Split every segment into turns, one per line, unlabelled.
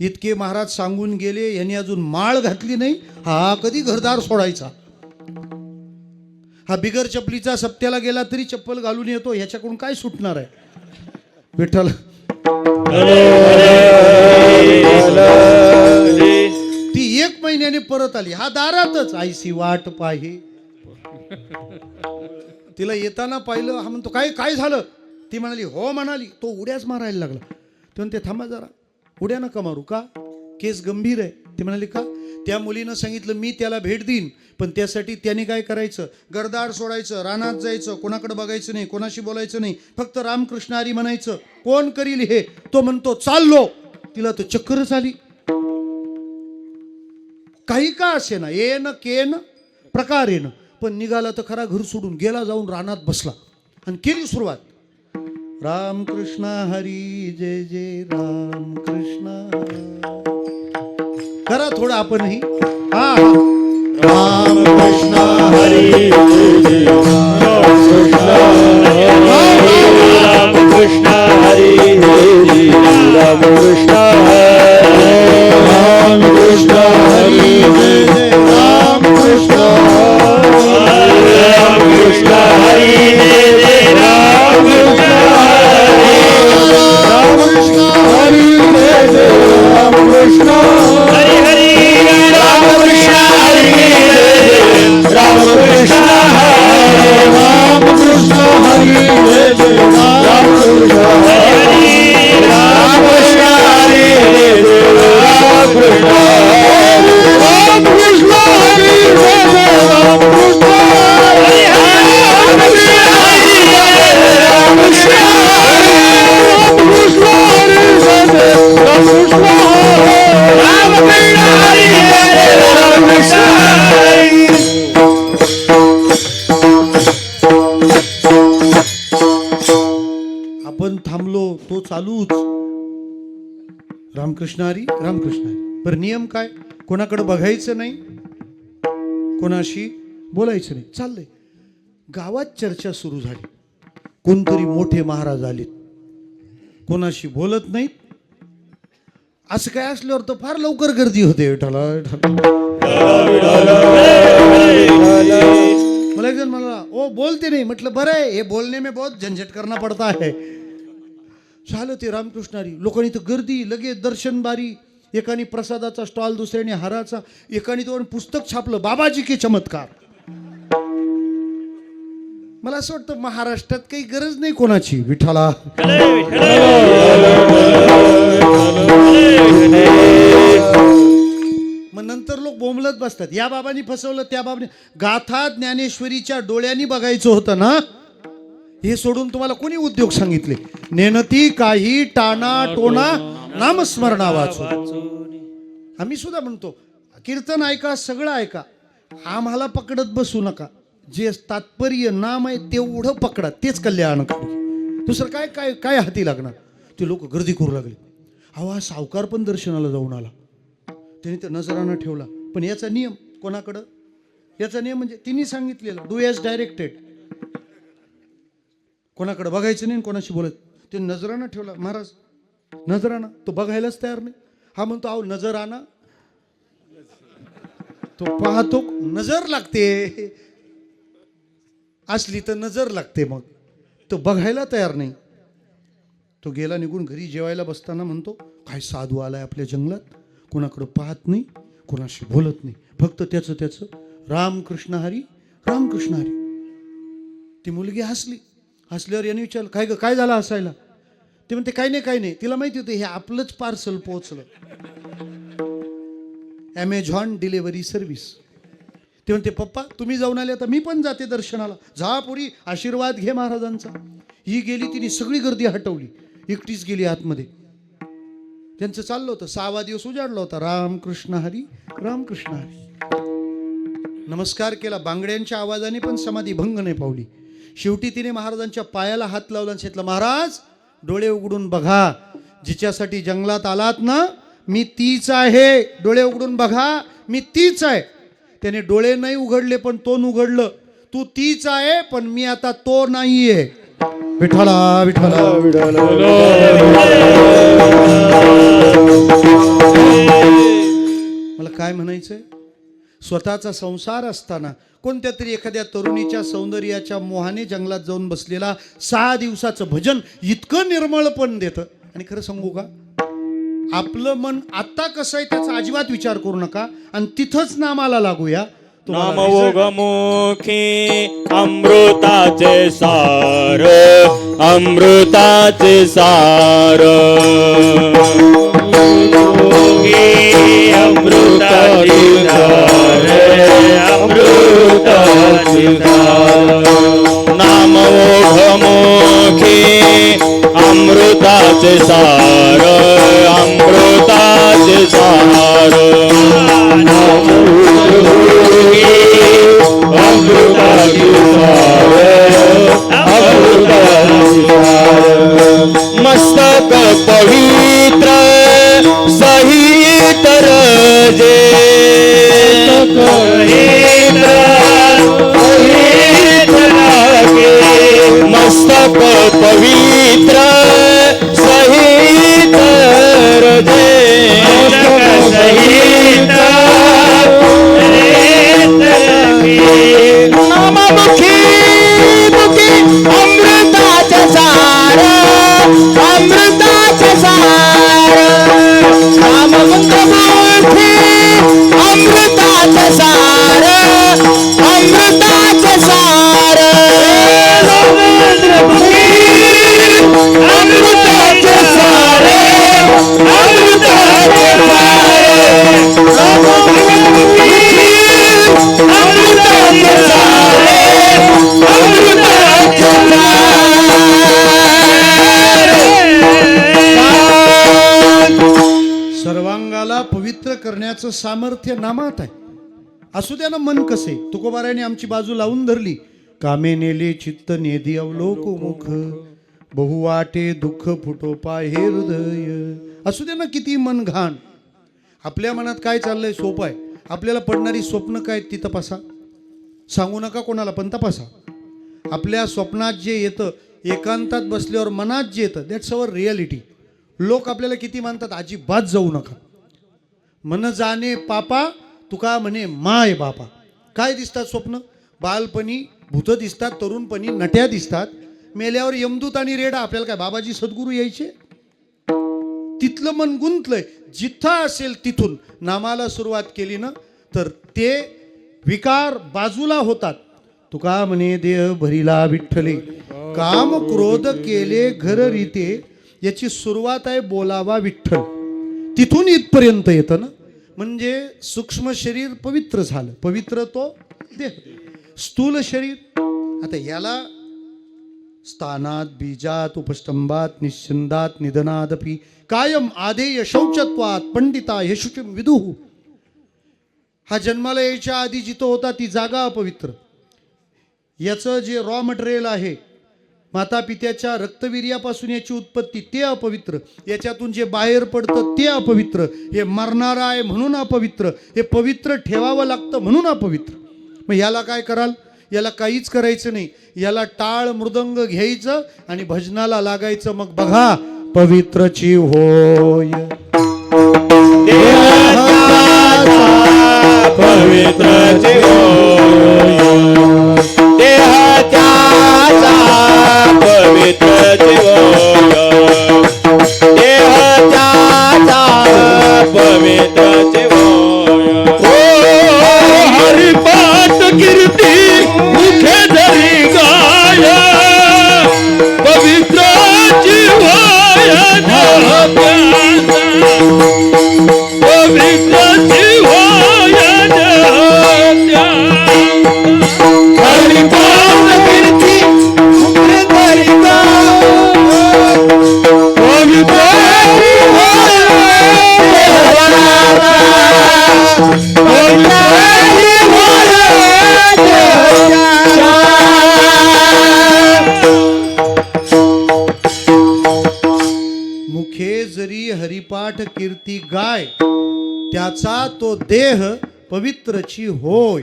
इतके महाराज सांगून गेले यांनी अजून माळ घातली नाही हा कधी घरदार सोडायचा? हा बिगर चपलीचा सप्त्याला गेला तरी चप्पल घालून येतो ह्याच्याकडून काय सुटणार आहे? विठ्ठल. ती एक महिन्याने परत आली. हा दारातच आईसी वाट पाहि. तिला येताना पाहिलं हा म्हणतो काय काय झालं? ती म्हणाली हो म्हणाली तो उड्याच मारायला लागला. ते थांबा जरा. उड्या नका मारू का? केस गंभीर आहे. ते म्हणाले का? त्या मुलीनं सांगितलं मी त्याला भेट देईन. पण त्यासाठी त्याने काय करायचं? गरदार सोडायचं रानात जायचं कोणाकडे बघायचं नाही कोणाशी बोलायचं नाही. फक्त रामकृष्ण हरी म्हणायचं कोण करील हे? तो म्हणतो चाललो. तिला तर चक्करच आली. काही का असे ना येन केन प्रकार येणं पण निघाला तर खरा घर सोडून गेला जाऊन रानात बसला. आणि केली सुरुवात. रामकृष्ण हरी जय जय रामकृष्ण। करा थोडं आपणही. हा हा. रामकृष्ण हरी
रामकृष्ण। हरी हरी रामकृष्ण।
रामकृष्ण हरी जय आपण थांबलो तो चालूच. रामकृष्ण हरी रामकृष्ण हरी. बरं नियम काय? कोणाकडे बघायचं नाही कोणाशी बोलायचं नाही. चाललंय. गावात चर्चा सुरू झाली. कोणतरी मोठे महाराज आलेत. कोणाशी बोलत नाहीत. असं काय असल्यावर तर फार लवकर गर्दी होते. विठाला मला एक जण मला ओ बोलते नाही. म्हटलं बरं आहे हे बोलणे में बहुत झंझट करना पडता आहे. झालं ते रामकृष्णारी. लोकांनी तर गर्दी लगेच दर्शन बारी एकाने प्रसादाचा स्टॉल दुसऱ्याने हाराचा एकाने तो पुस्तक छापलं. बाबाजी के चमत्कार. मला असं वाटतं महाराष्ट्रात काही गरज नाही कोणाची. विठाला मग नंतर लोक बोंबलत बसतात. या बाबांनी फसवलं त्या बाबाने. गाथा ज्ञानेश्वरीच्या डोळ्यांनी बघायचं होतं ना? हे सोडून तुम्हाला कोणी उद्योग सांगितले? नेनती काही टाना टोना नामस्मरणा वाचू आम्ही सुद्धा म्हणतो कीर्तन ऐका सगळं ऐका. आम्हाला पकडत बसू नका. जे तात्पर्य नाम आहे तेवढं पकडा तेच कल्याण दुसरं काय काय काय हाती लागणार? ते लोक गर्दी करू लागले. अहो हा सावकार पण दर्शनाला जाऊन आला. त्याने तर नजरानं ठेवला. पण याचा नियम कोणाकडं? याचा नियम म्हणजे तिने सांगितलेला. डू एज डायरेक्टेड कोणाकडे बघायचं नाही कोणाशी बोलत ते नजराना ठेवला महाराज नजराना तो बघायलाच तयार नाही. हा म्हणतो अहो नजर आणा तो पाहतो नजर लागते. असली तर नजर लागते मग. तो बघायला तयार नाही. तो गेला निघून घरी जेवायला बसताना म्हणतो काय साधू आलाय आपल्या जंगलात? कोणाकडं पाहत नाही कोणाशी बोलत नाही. फक्त त्याचं त्याचं. रामकृष्ण हरी रामकृष्ण हरी. ती मुलगी हसली. हसल्यावर याने विचारलं काय ग काय झालं हसायला? ते म्हणते काय नाही काय नाही. तिला माहिती होतं हे आपलंच पार्सल पोहोचलं. ॲमेझॉन डिलेवरी सर्व्हिस ते म्हणते पप्पा तुम्ही जाऊन आले आता मी पण जाते दर्शनाला. जा पुरी आशीर्वाद घे महाराजांचा. ही गेली तिने सगळी गर्दी हटवली. एकटीच गेली आतमध्ये. त्यांचं चाललं होतं सहावा दिवस उजाडला होता. रामकृष्ण हरी रामकृष्ण हरी. नमस्कार केला बांगड्यांच्या आवाजाने पण समाधी भंग नाही पावली. शेवटी तिने महाराजांच्या पायाला हात लावला आणि सांगितलं महाराज डोळे उघडून बघा. जिच्यासाठी जंगलात आलात ना मी तीच आहे. डोळे उघडून बघा मी तीच आहे. त्याने डोळे नाही उघडले पण तोंड उघडलं. तू तीच आहे पण मी आता तो नाहीये. मला काय म्हणायचंय? स्वतःचा संसार असताना कोणत्या तरी एखाद्या तरुणीच्या सौंदर्याच्या मोहाने जंगलात जाऊन बसलेला सहा दिवसाचं भजन इतकं निर्मळपण देतं. आणि खरं सांगू का? आपलं मन आता कसं आहे त्याचा अजिबात विचार करू नका आणि तिथंच नामाला लागूया. तुम्हाला
नाम
result-
ओघमुखी अमृताचे सार अमृताचे सार. अमृताचे सार. अमृताचे सार अमृताचे सार. पवित्र
सर्वांगाला पवित्र करण्याचं सामर्थ्य नामात आहे. असू द्या ना मन कसे. तुकोबाराने आमची बाजू लावून धरली. कामे नेले चित्त नेदी अवलोक मुख. बहुवाटे दुःख फुटोपा हे हृदय. असू द्या ना किती मन घाण. आपल्या मनात काय चाललंय सोपं आहे. आपल्याला पडणारी स्वप्न काय ती तपासा. सांगू नका कोणाला पण तपासा. आपल्या स्वप्नात जे येतं एकांतात बसल्यावर मनात जे येतं दॅट्स अवर रियालिटी लोक आपल्याला किती मानतात? अजिबात जाऊ नका. मन जाणे पापा तुका म्हणे माय बापा. काय दिसतात स्वप्न? बालपणी भूत दिसतात तरुणपणी नट्या दिसतात. मेल्यावर यमदूत आणि रेडा आपल्याला काय बाबाजी सद्गुरू यायचे? तिथलं मन गुंतलंय. जिथं असेल तिथून नामाला सुरुवात केली ना तर ते विकार बाजूला होतात. तुका म्हणे देह भरिला विठ्ठले. काम क्रोध केले घर रीते. याची सुरुवात आहे बोलावा विठ्ठल. तिथून इथपर्यंत येतं ना? म्हणजे सूक्ष्म शरीर पवित्र झालं. पवित्र तो देह. स्थूल शरीर. आता याला स्थानात बीजात उपस्तंभात निश्चिंदात निधनादपि कायम आदेय शौचत्वात पंडिता यशुच विदुहू हा जन्माला यायच्या आधी जिथं होता ती जागा अपवित्र. याचं जे रॉ मटेरियल आहे माता पित्याच्या रक्तवीर्यापासून याची उत्पत्ती ते अपवित्र याच्यातून जे बाहेर पडतं ते अपवित्र हे मरणारं आहे म्हणून अपवित्र हे पवित्र ठेवावं लागतं म्हणून अपवित्र. मग याला काय कराल? याला काहीच करायचं नाही. याला टाळ मृदंग घ्यायचं आणि भजनाला लागायचं. मग बघा पवित्रची होय.
पवित्रची होय. पवित्र
त्याचा तो देह पवित्रची होय.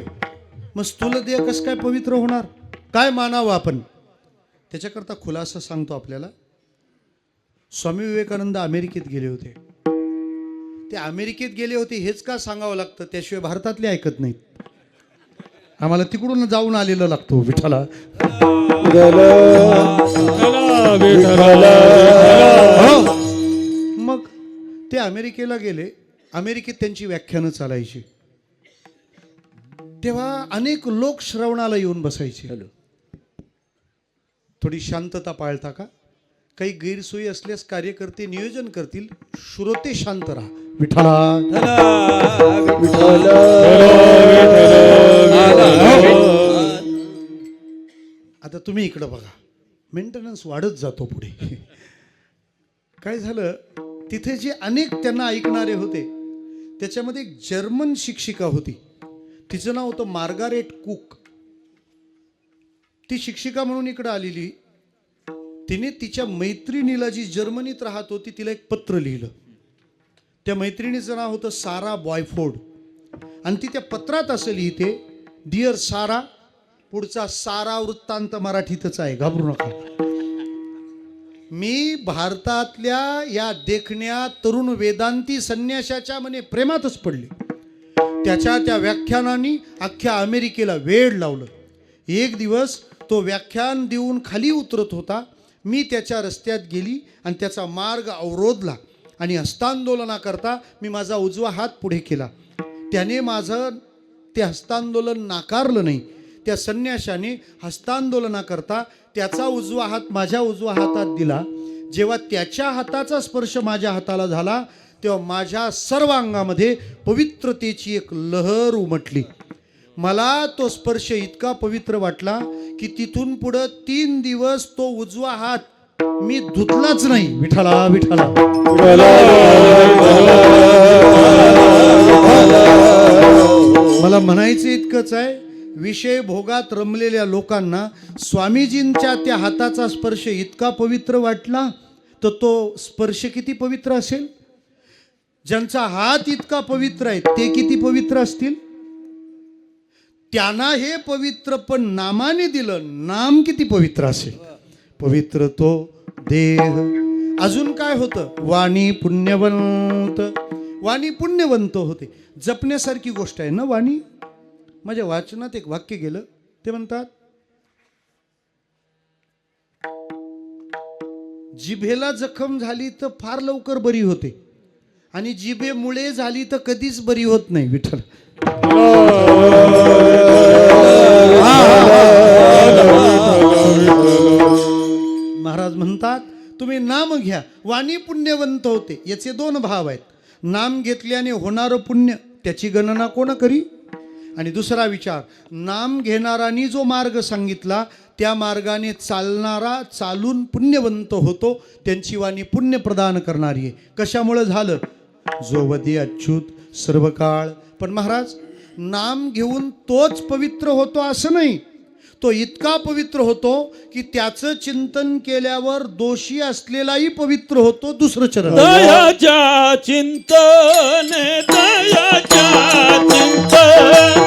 मग स्थूल देह कसं काय पवित्र होणार? काय मानावं आपण? त्याच्याकरता खुलासा सांगतो आपल्याला. स्वामी विवेकानंद अमेरिकेत गेले होते. ते अमेरिकेत गेले होते हेच का सांगावं लागतं? त्याशिवाय भारतातले ऐकत नाहीत. आम्हाला तिकडून जाऊन आलेलं लागतो विठाला हो. मग ते अमेरिकेला गेले. अमेरिकेत त्यांची व्याख्यानं चालायची. तेव्हा अनेक लोक श्रवणाला येऊन बसायचे. थोडी शांतता पाळता का? काही गैरसोयी असल्यास कार्यकर्ते नियोजन करतील. श्रोते शांत राहा. विठाला आता तुम्ही इकडं बघा. मेंटेनन्स वाढत जातो पुढे. काय झालं? तिथे जे अनेक त्यांना ऐकणारे होते त्याच्यामध्ये एक जर्मन शिक्षिका होती. तिचं नाव होतं मार्गारेट कुक. ती शिक्षिका म्हणून इकडं आलेली. तिने तिच्या मैत्रिणीला जी जर्मनीत राहत होती तिला एक पत्र लिहिलं. त्या मैत्रिणीचं नाव होतं सारा बॉयफोर्ड. आणि ती त्या पत्रात असं लिहिते डिअर सारा पुढचा सारा वृत्तांत मराठीतच आहे घाबरू नका. मी भारतातल्या या देखण्या तरुण वेदांती संन्याशाच्या म्हणे प्रेमातच पडले. त्याच्या त्या व्याख्यानांनी अख्ख्या अमेरिकेला वेळ लावलं. एक दिवस तो व्याख्यान देऊन खाली उतरत होता. मी त्याच्या रस्त्यात गेली आणि त्याचा मार्ग अवरोधला आणि हस्तांदोलनाकरता मी माझा उजवा हात पुढे केला. त्याने माझं ते हस्तांदोलन नाकारलं नाही. त्या संन्याशाने हस्तांदोलनाकरता त्याचा उजवा हात माझ्या उजवा हातात दिला. जेव्हा त्याच्या हाताचा स्पर्श माझ्या हाताला झाला तेव्हा माझ्या सर्व अंगामध्ये पवित्रतेची एक लहर उमटली. मला तो स्पर्श इतका पवित्र वाटला की तिथून पुढं तीन दिवस तो उजवा हात मी धुतलाच नाही. विठाला विठाला मला म्हणायचं इतकंच आहे विषय भोगात रमलेल्या लोकांना स्वामीजींच्या त्या हाताचा स्पर्श इतका पवित्र वाटला तर तो स्पर्श किती पवित्र असेल? ज्यांचा हात इतका पवित्र आहे ते किती पवित्र असतील? त्यांना हे पवित्र पण नामाने दिलं नाम किती पवित्र असेल? पवित्र तो देह. अजून काय होतं? वाणी पुण्यवंत. वाणी पुण्यवंत होते. जपण्यासारखी गोष्ट आहे ना वाणी? माझ्या वाचनात एक वाक्य गेलं. ते म्हणतात जिभेला जखम झाली तर फार लवकर बरी होते आणि जिभेमुळे झाली तर कधीच बरी होत नाही विठ्ठल. महाराज म्हणतात तुम्ही नाम घ्या वाणी पुण्यवंत होते याचे दोन भाव आहेत. नाम घेतल्याने होणारं पुण्य त्याची गणना कोण करी? आणि दुसरा विचार नाम घेणारानी जो मार्ग सांगितला त्या मार्गाने चालणारा चालून पुण्यवंत होतो त्यांची वाणी पुण्य प्रदान करणारी आहे. कशामुळं झालं? जो वदे अच्युत सर्व काळ पण महाराज नाम घेऊन तोच पवित्र होतो असं नाही. तो इतका पवित्र होतो की त्याचं चिंतन केल्यावर दोषी असलेलाही पवित्र होतो दुसरं चरण.
दयाच्या चिंतन दयाच्या चिंतन.